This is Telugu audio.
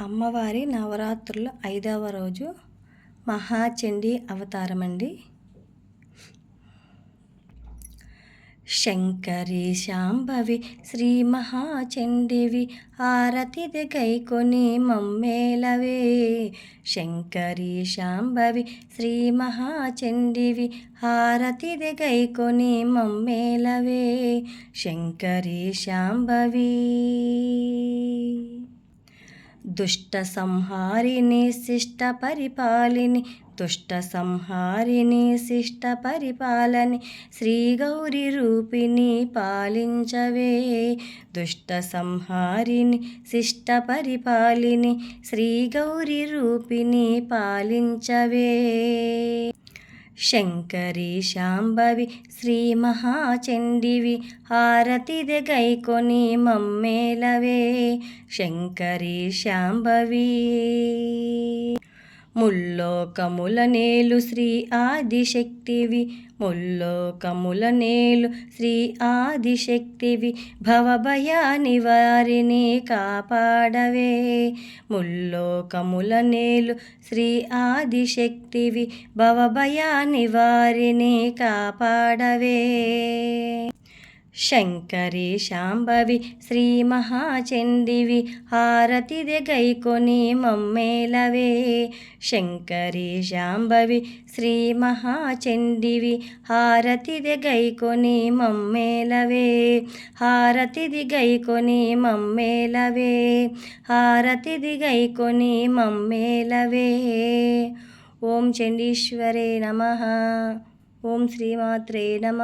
అమ్మవారి నవరాత్రుల ఐదవ రోజు మహాచండీ అవతారం అండి శంకరి శాంభవి శ్రీ మహాచండివి ఆరతిది గైకొని మమ్మేలవే శంకరి శాంభవి శ్రీ మహాచండివి హారతి గైకొని మమ్మేలవే శంకరి శాంభవీ దుష్ట సంహారిణి శిష్ట పరిపాలిని. దుష్ట సంహారిణి శిష్ట పరిపాలని శ్రీ గౌరి రూపిణి పాలించవే. దుష్ట సంహారిణి శిష్ట పరిపాలిని శ్రీ గౌరి రూపిణి పాలించవే. శంకరి శాంభవి శ్రీ మహాచండివి హారతి గైకొని మమ్మేలవే శంకరి శాంభవి. ముల్లోకముల నేలు శ్రీ ఆదిశక్తివి ముల్లోకముల నేలు శ్రీ ఆదిశక్తివి భవభయాని వారిని కాపాడవే. ముల్లోకముల నేలు శ్రీ ఆదిశక్తివి భవభయాని వారిని కాపాడవే. శంకరే శాంభవి శ్రీ మహాచండివి హారతిది గైకొని మమ్మేలవే శంకరే శాంభవి శ్రీ మహాచండివి హారతిది గైకొని మమ్మేలవే హారతిది గైకొని మమ్మేలవే హారతిది గైకొని మమ్మేలవే ఓం చండీశ్వరే నమ. ఓం శ్రీమాత్రే నమ.